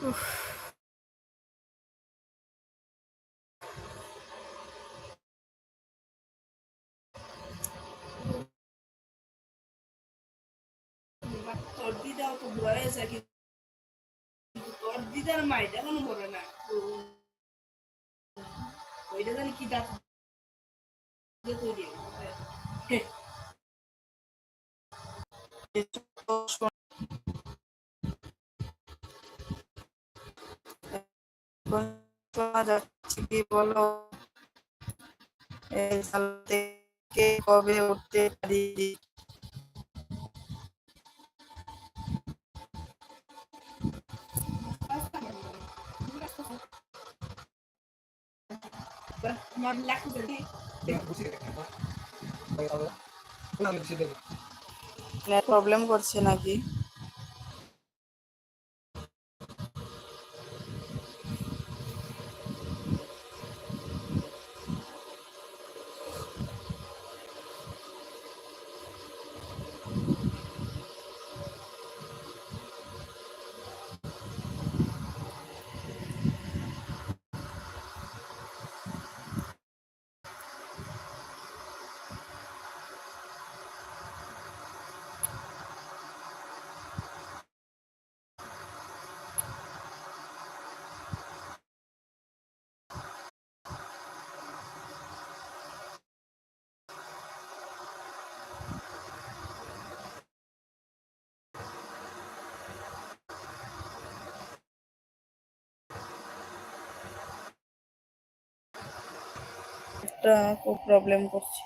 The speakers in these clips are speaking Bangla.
উফ, তোর দিদাও তো বুড়া হয়েছে কিন্তু তোর দিদার মাইটা এখনও মরে না ওইটা জানি কি দাঁত তৈরি শোনা যাচ্ছে কি বলো। এই থেকে কবে উঠতে পারি? প্রবলেম করছে নাকি? একটা খুব প্রবলেম করছে।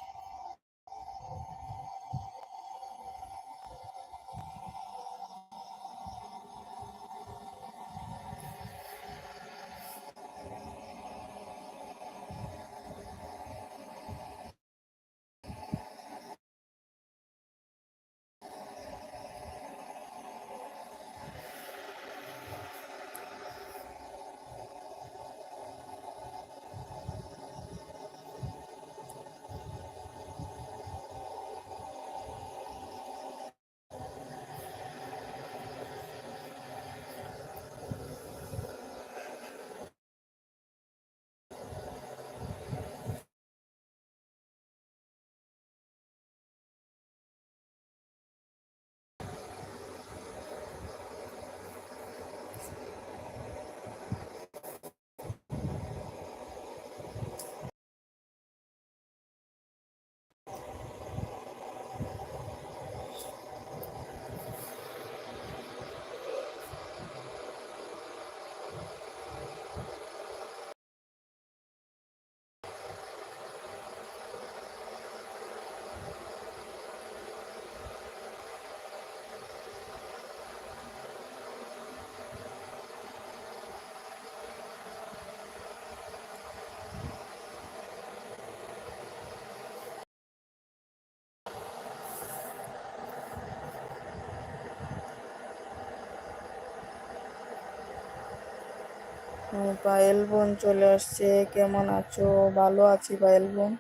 পায়েল বোন চলে আসছে। কেমন আছো? ভালো আছি পায়েল বোন।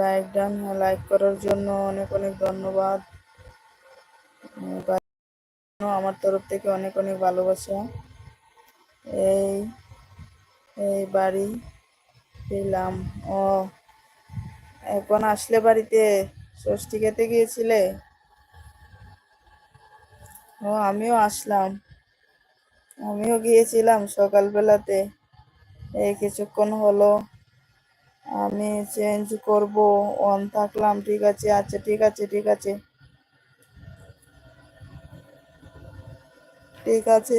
লাইক ডান লাইক করার জন্য অনেক অনেক ধন্যবাদ। আমার তরফ থেকে অনেক অনেক ভালোবাসা। এই এই বাড়ি পেলাম। ও, এখন আসলে বাড়িতে ষষ্ঠী খেতে গিয়েছিলে? ও, আমিও আসলাম। আমিও গিয়েছিলাম সকালবেলাতে। এই কিছুক্ষণ হলো। আমি চেঞ্জ করব অন থাকলাম, ঠিক আছে আচ্ছা ঠিক আছে ঠিক আছে। ঠিক আছে।